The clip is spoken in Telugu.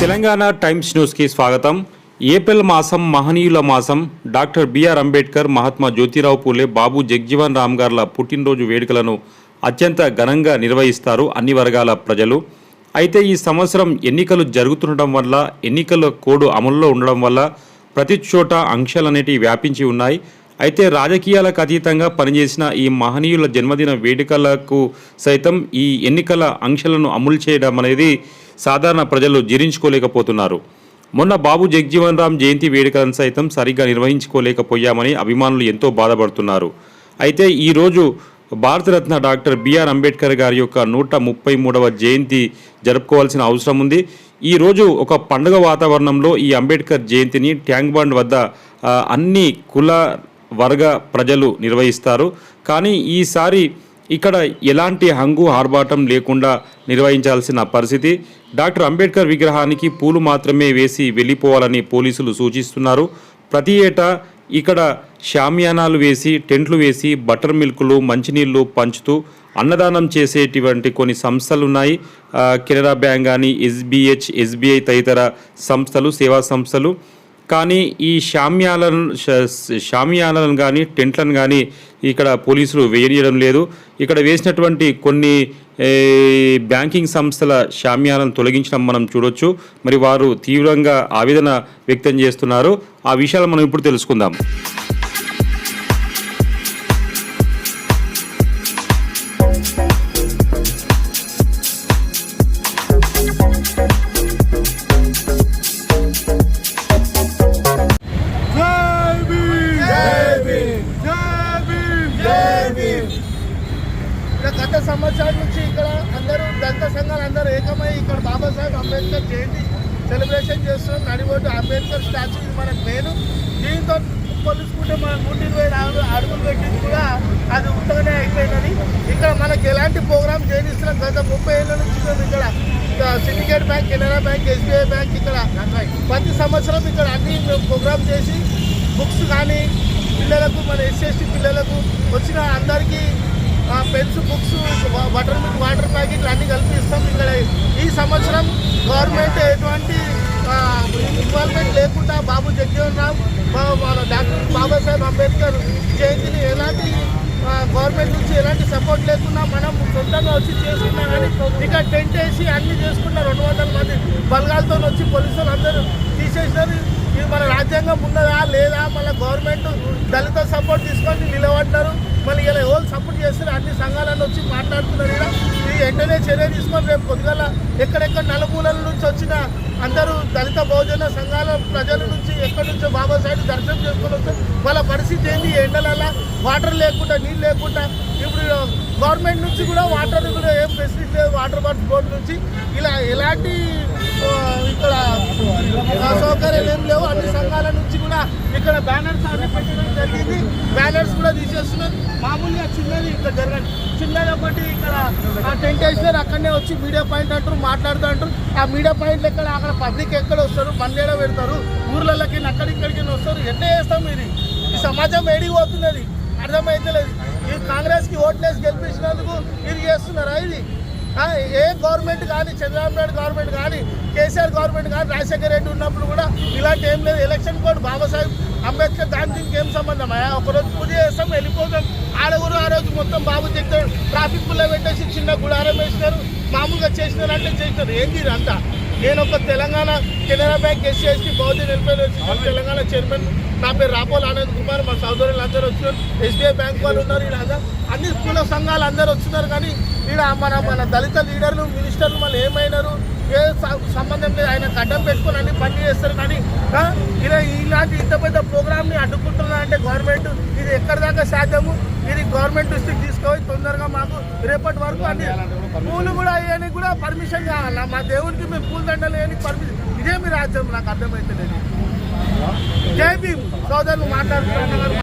తెలంగాణ టైమ్స్ న్యూస్కి స్వాగతం. ఏప్రిల్ మాసం మహనీయుల మాసం. డాక్టర్ బిఆర్ అంబేద్కర్ మహాత్మా జ్యోతిరావు పూలే బాబు జగ్జీవన్ రామ్ గార్ల పుట్టినరోజు వేడుకలను అత్యంత ఘనంగా నిర్వహిస్తారు అన్ని వర్గాల ప్రజలు. అయితే ఈ సంవత్సరం ఎన్నికలు జరుగుతుండటం వల్ల ఎన్నికల కోడ్ అమల్లో ఉండడం వల్ల ప్రతి చోట అంశాలనేటివి వ్యాపించి ఉన్నాయి. అయితే రాజకీయాలకు అతీతంగా పనిచేసిన ఈ మహనీయుల జన్మదిన వేడుకలకు సైతం ఈ ఎన్నికల అంశాలను అమలు చేయడం అనేది సాధారణ ప్రజలు జీర్ణించుకోలేకపోతున్నారు. మొన్న బాబు జగ్జీవన్ రామ్ జయంతి వేడుకలను సైతం సరిగ్గా నిర్వహించుకోలేకపోయామని అభిమానులు ఎంతో బాధపడుతున్నారు. అయితే ఈరోజు భారతరత్న డాక్టర్ బిఆర్ అంబేద్కర్ గారి యొక్క నూట ముప్పై మూడవ జయంతి జరుపుకోవాల్సిన అవసరం ఉంది. ఈ రోజు ఒక పండుగ వాతావరణంలో ఈ అంబేద్కర్ జయంతిని ట్యాంక్ బండ్ వద్ద అన్ని కుల వర్గ ప్రజలు నిర్వహిస్తారు. కానీ ఈసారి ఇక్కడ ఎలాంటి హంగు ఆర్భాటం లేకుండా నిర్వహించాల్సిన పరిస్థితి. డాక్టర్ అంబేద్కర్ విగ్రహానికి పూలు మాత్రమే వేసి వెళ్ళిపోవాలని పోలీసులు సూచిస్తున్నారు. ప్రతి ఏటా ఇక్కడ షామియానాలు వేసి టెంట్లు వేసి బటర్ మిల్క్లు మంచినీళ్ళు పంచుతూ అన్నదానం చేసేటువంటి కొన్ని సంస్థలు ఉన్నాయి కెనరా బ్యాంక్ కానీ ఎస్బిహెచ్ ఎస్బీఐ తదితర సంస్థలు సేవా సంస్థలు. కానీ ఈ శామ్యాలను శామ్యాలను కానీ టెంట్లను కానీ ఇక్కడ పోలీసులు వేయడం లేదు. ఇక్కడ వేసినటువంటి కొన్ని బ్యాంకింగ్ సంస్థల శామ్యాలను తొలగించడం మనం చూడొచ్చు. మరి వారు తీవ్రంగా ఆవేదన వ్యక్తం చేస్తున్నారు. ఆ విషయాలు మనం ఇప్పుడు తెలుసుకుందాం. గత సంవత్సరాల నుంచి ఇక్కడ అందరూ దళిత సంఘాలు అందరూ ఏకమై ఇక్కడ బాబాసాహెబ్ అంబేద్కర్ జయంతి సెలబ్రేషన్ చేస్తున్నాం నడిబోటు అంబేద్కర్ స్టాచ్యూ ఇది మనకు లేదు దీంతో పోల్చుకుంటే మనం నూట ఇరవై నాలుగు అడుగులు పెట్టింది కూడా అది ఉత్తగానే అయిపోయిందని ఇక్కడ మనకి ఎలాంటి ప్రోగ్రామ్ చేయిస్తున్నాం గత ముప్పై ఏళ్ళ నుంచి మేము ఇక్కడ syndicate bank Canara bank SBI bank ఇక్కడ ప్రతి సంవత్సరం ఇక్కడ అన్ని మేము ప్రోగ్రామ్ చేసి బుక్స్ కానీ పిల్లలకు మన ఎస్సీ పిల్లలకు వచ్చిన అందరికీ pens books water milk water ప్యాకెట్లు అన్ని కల్పిస్తాం ఇక్కడ ఈ సంవత్సరం గవర్నమెంట్ ఎటువంటి ఇన్వాల్వ్మెంట్ లేకుండా బాబు జగ్జీవన్ రామ్ మన డాక్టర్ బాబాసాహెబ్ అంబేద్కర్ జయంతిని ఎలాంటి గవర్నమెంట్ నుంచి ఎలాంటి సపోర్ట్ లేకుండా మనం సొంతంగా వచ్చి చేసుకున్నా కానీ ఇక్కడ టెంట్ వేసి అన్ని చేసుకున్న రెండు వందల మంది బలగాలతో వచ్చి పోలీసులు అందరూ తీసేసినారు. ఇది మన రాజ్యాంగం ఉన్నదా లేదా? మన గవర్నమెంట్ దళిత సపోర్ట్ తీసుకొని నిలబడ్డారు. మళ్ళీ ఇలా ఎవరు సపోర్ట్ చేస్తారు అన్ని సంఘాలను వచ్చి మాట్లాడుతున్నారు కూడా ఈ వెంటనే చర్య తీసుకొని రేపు పొద్దుగల ఎక్కడెక్కడ నలుమూలల నుంచి వచ్చిన అందరూ దళిత బహుజన సంఘాల ప్రజల నుంచి ఎక్కడి నుంచో బాబాసాహెబ్ దర్శనం చేసుకొని వస్తారు వాళ్ళ పరిస్థితి ఏంటి ఎండలల్ల వాటర్ లేకుండా నీళ్ళు లేకుండా ఇప్పుడు గవర్నమెంట్ నుంచి కూడా వాటర్ కూడా ఏం ఫెసిలిటీ లేదు. వాటర్ వర్క్స్ బోర్డు నుంచి. ఇలా ఎలాంటి ఇక్కడ సౌకర్యాలు ఏం లేవు. అన్ని సంఘాల నుంచి కూడా ఇక్కడ బ్యానర్స్ అన్ని పెట్టడం జరిగింది. బ్యానర్స్ కూడా తీసేస్తున్నారు. మామూలుగా చిన్నది ఇక్కడ జరగండి చిన్నది ఒకటి ఇక్కడ టెంట్ వేసినారు అక్కడనే వచ్చి మీడియా పాయింట్ అంటారు మాట్లాడుతూ అంటారు. ఆ మీడియా పాయింట్లు ఎక్కడ? అక్కడ పబ్లిక్ ఎక్కడ వస్తారు? పండేడ పెడతారు. ఊర్లలోకి అక్కడిక్కడికి వస్తారు. ఎట్లా చేస్తాం ఇది? ఈ సమాజం ఏడికి పోతున్నది అర్థమైతలేదు. ఈ కాంగ్రెస్కి ఓట్లేసి గెలిపించినందుకు ఇది చేస్తున్నారా ఇది? ఏ గవర్నమెంట్ కానీ చంద్రబాబు నాయుడు గవర్నమెంట్ కానీ కేసీఆర్ గవర్నమెంట్ కానీ రాజశేఖర రెడ్డి ఉన్నప్పుడు కూడా ఇలాంటి ఏం లేదు. ఎలక్షన్ కోడ్ బాబాసాహెబ్ అంబేద్కర్ దానికి దీనికి ఏం సంబంధం? అయ్యా ఒకరోజు పూజ చేస్తాం వెళ్ళిపోతాం. ఆడగురు ఆ రోజు మొత్తం బాబు చెప్తాడు ట్రాఫిక్ పుల్ల పెట్టేసి చిన్న గుడారం వేసినారు. మామూలుగా చేసినారు అంటే చేసినారు. ఏంటి అంతా నేను ఒక తెలంగాణ కెనరా బ్యాంక్ ఎస్సీ బౌద్ధ వెల్ఫేర్ అసోసియేషన్ తెలంగాణ చైర్మన్ నా పేరు రాపోల్ ఆనంద్ కుమార్ మా సహోదరులు అందరూ వచ్చినారు ఎస్బీఐ బ్యాంక్ వాళ్ళు ఉన్నారు ఇలాగా అన్ని కుల సంఘాలు అందరూ వచ్చినారు కానీ ఈడ మన మన దళిత లీడర్లు మినిస్టర్లు మళ్ళీ ఏమైనారు? ఏ సంబంధం లేదు. ఆయన గడ్డం పెట్టుకొని అన్ని పని చేస్తారు కానీ ఇలా ఇలాంటి ఇంత పెద్ద ప్రోగ్రామ్ని అడ్డుకుంటున్నా అంటే గవర్నమెంట్ ఇది శాతము సాధ్యము. ఇది గవర్నమెంట్ దృష్టికి తీసుకొని తొందరగా మాకు రేపటి వరకు అన్ని పూలు కూడా వేయడానికి కూడా పర్మిషన్ కావాలా? మా దేవునికి మేము పూల దండలు వేయడానికి పర్మిషన్ ఇదేమి రాజ్యం. నాకు అర్థమైతే జై భీమ్. సోదరులు మాట్లాడుతున్నారు.